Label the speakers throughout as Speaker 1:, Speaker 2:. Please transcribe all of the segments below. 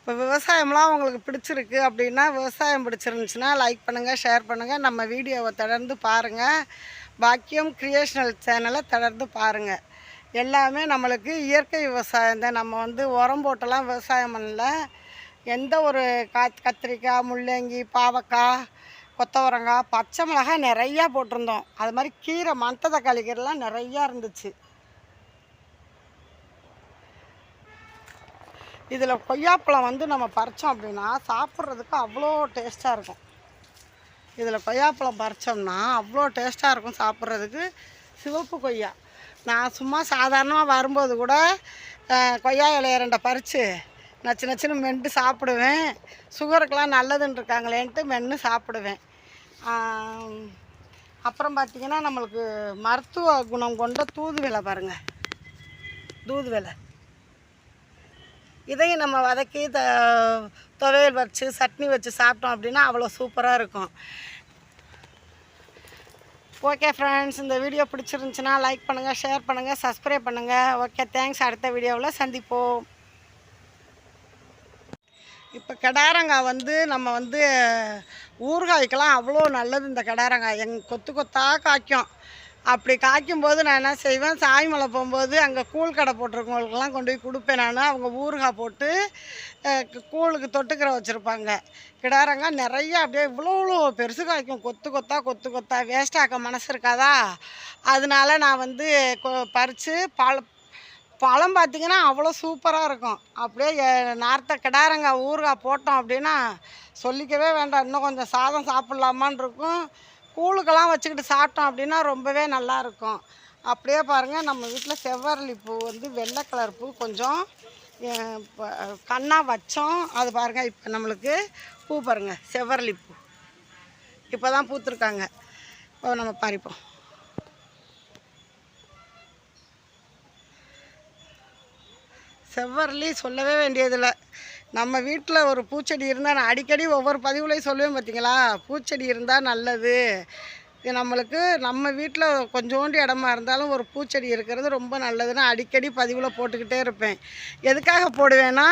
Speaker 1: இப்போ விவசாயம்லாம் உங்களுக்கு பிடிச்சிருக்கு அப்படின்னா விவசாயம் பிடிச்சிருந்துச்சுன்னா லைக் பண்ணுங்கள் ஷேர் பண்ணுங்கள் நம்ம வீடியோவை தொடர்ந்து பாருங்கள் பாக்கியம் கிரியேஷனல் சேனலை தொடர்ந்து பாருங்கள் எல்லாமே நம்மளுக்கு இயற்கை விவசாயம் தான். நம்ம வந்து உரம் போட்டெல்லாம் விவசாயம் பண்ணல. எந்த ஒரு கா கத்திரிக்காய் முள்ளங்கி பாவக்காய் கொத்தவரங்காய் பச்சை மிளகாய் நிறையா போட்டிருந்தோம். அது மாதிரி கீரை மணத்த தக்காளி கீரைலாம் நிறையா இருந்துச்சு. இதில் கொய்யாப்பழம் வந்து நம்ம பறித்தோம் அப்படின்னா சாப்பிட்றதுக்கு அவ்வளோ டேஸ்ட்டாக இருக்கும். இதில் கொய்யாப்பழம் பறித்தோம்னா அவ்வளோ டேஸ்ட்டாக இருக்கும் சாப்பிட்றதுக்கு. சிவப்பு கொய்யா. நான் சும்மா சாதாரணமாக வரும்போது கூட கொய்யா இலைய ரெண்டை பறித்து நச்சு நச்சுன்னு மென்று சாப்பிடுவேன். சுகருக்கெலாம் நல்லதுன்னு இருக்காங்களேன்ட்டு மென்று சாப்பிடுவேன். அப்புறம் பார்த்திங்கன்னா நம்மளுக்கு மருத்துவ குணம் கொண்ட தூதுவிலை பாருங்கள் தூதுவிலை இதையும் நம்ம வதக்கி த துவையல் வச்சு சட்னி வச்சு சாப்பிட்டோம் அப்படின்னா அவ்வளோ சூப்பராக இருக்கும். ஓகே ஃப்ரெண்ட்ஸ் இந்த வீடியோ பிடிச்சிருந்துச்சுன்னா லைக் பண்ணுங்கள் ஷேர் பண்ணுங்கள் சப்ஸ்கிரைப் பண்ணுங்கள் ஓகே தேங்க்ஸ் அடுத்த வீடியோவில் சந்திப்போம். இப்போ கடாரங்காய் வந்து நம்ம வந்து ஊறுகாய்க்கெல்லாம் அவ்வளோ நல்லது இந்த கடாரங்காய். எங் கொத்து கொத்தாக காய்க்கும். அப்படி காய்க்கும் போது நான் என்ன செய்வேன்? சாய்மலை போகும்போது அங்கே கூழ் கடை போட்டிருக்கவங்களுக்கெல்லாம் கொண்டு போய் கொடுப்பேன் நான். அவங்க ஊறுகாய் போட்டு கூழுக்கு தொட்டுக்கிற வச்சுருப்பாங்க. கிடாரங்காய் நிறைய அப்படியே இவ்வளோ இவ்வளோ பெருசு காய்க்கும். கொத்து கொத்தா கொத்து கொத்தா. வேஸ்டாக்க மனசு இருக்காதா? அதனால நான் வந்து கொ- பறித்து பழ பழம் பார்த்திங்கன்னா அவ்வளோ சூப்பராக இருக்கும். அப்படியே நார்த்த கிடாரங்காய் ஊறுகாய் போட்டோம் அப்படின்னா சொல்லிக்கவே வேண்டாம். இன்னும் கொஞ்சம் சாதம் சாப்பிட்லாமான்னு இருக்கும். கூழுக்கெல்லாம் வச்சுக்கிட்டு சாப்பிட்டோம் அப்படின்னா ரொம்பவே நல்லா இருக்கும் அப்படியே பாருங்கள் நம்ம வீட்டில் செவ்வரளி பூ வந்து வெள்ளை கலர் பூ கொஞ்சம் கண்ணாக வச்சோம். அது பாருங்கள் இப்போ நம்மளுக்கு பூ பாருங்கள் செவ்வரளி பூ. இப்போ தான் பூத்துருக்காங்க. இப்போ நம்ம பறிப்போம். செவ்வரளி சொல்லவே வேண்டியதில்லை. நம்ம வீட்டில் ஒரு பூச்செடி இருந்தால் நான் அடிக்கடி ஒவ்வொரு பதிவுலையும் சொல்லுவேன் பார்த்தீங்களா பூச்செடி இருந்தால் நல்லது. இது நம்மளுக்கு நம்ம வீட்டில் கொஞ்சோண்டு இடமா இருந்தாலும் ஒரு பூச்செடி இருக்கிறது ரொம்ப நல்லதுன்னு அடிக்கடி பதிவில் போட்டுக்கிட்டே இருப்பேன். எதுக்காக போடுவேன்னா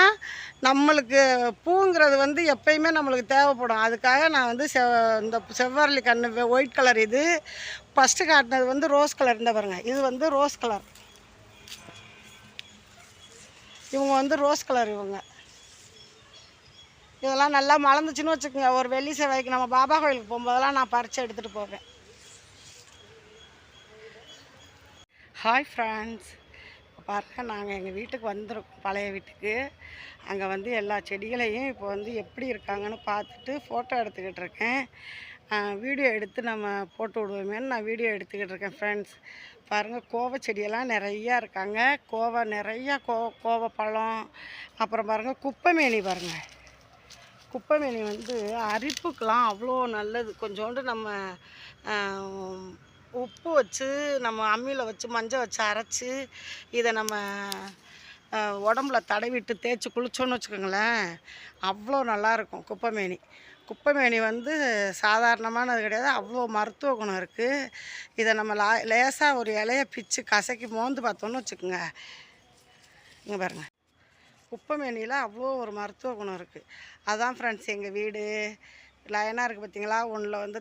Speaker 1: நம்மளுக்கு பூங்கிறது வந்து எப்பயுமே நம்மளுக்கு தேவைப்படும். அதுக்காக நான் வந்து செவ் இந்த செவ்வரளி கன்று ஒயிட் கலர் இது ஃபஸ்ட்டு காட்டினது வந்து ரோஸ் கலர் இருந்தால் பாருங்க. இது வந்து ரோஸ் கலர். இவங்க வந்து ரோஸ் கலர் இவங்க. இதெல்லாம் நல்லா மலர்ந்துச்சுன்னு வச்சுக்கோங்க. ஒரு வெள்ளி செவ்வாய்க்கு நம்ம பாபா கோயிலுக்கு போகும்போதெல்லாம் நான் பறித்து எடுத்துகிட்டு போவேன். ஹாய் ஃப்ரெண்ட்ஸ் பாருங்க நாங்கள் எங்கள் வீட்டுக்கு வந்திருக்கோம் பழைய வீட்டுக்கு. அங்கே வந்து எல்லா செடிகளையும் இப்போ வந்து எப்படி இருக்காங்கன்னு பார்த்துட்டு ஃபோட்டோ எடுத்துக்கிட்டு இருக்கேன். வீடியோ எடுத்து நம்ம போட்டு விடுவோமேன்னு நான் வீடியோ எடுத்துக்கிட்டு இருக்கேன் ஃப்ரெண்ட்ஸ் பாருங்கள் கோவை செடியெல்லாம் நிறையா இருக்காங்க. கோவை நிறையா கோ கோவை பழம் அப்புறம் பாருங்கள் குப்பைமேனி பாருங்கள் குப்பைமேனி வந்து அரிப்புக்கெலாம் அவ்வளோ நல்லது. கொஞ்சோண்டு நம்ம உப்பு வச்சு நம்ம அம்மியில் வச்சு மஞ்சள் வச்சு அரைச்சி இதை நம்ம உடம்புல தடவிட்டு தேய்ச்சி குளிச்சோன்னு வச்சுக்கோங்களேன் அவ்வளோ நல்லாயிருக்கும் குப்பைமேனி. குப்பைமேனி வந்து சாதாரணமானது கிடையாது அவ்வளோ மருத்துவ குணம் இருக்குது இதை நம்ம லா லேசாக ஒரு இலைய பிச்சு கசக்கி மோந்து பார்த்தோன்னு வச்சுக்கோங்க. இங்கே பாருங்கள் குப்பைமேனியில் அவ்வளோ ஒரு மருத்துவ குணம் இருக்குது அதுதான் ஃப்ரெண்ட்ஸ் எங்கள் வீடு லைனாக இருக்குது பார்த்தீங்களா ஒன்றில் வந்து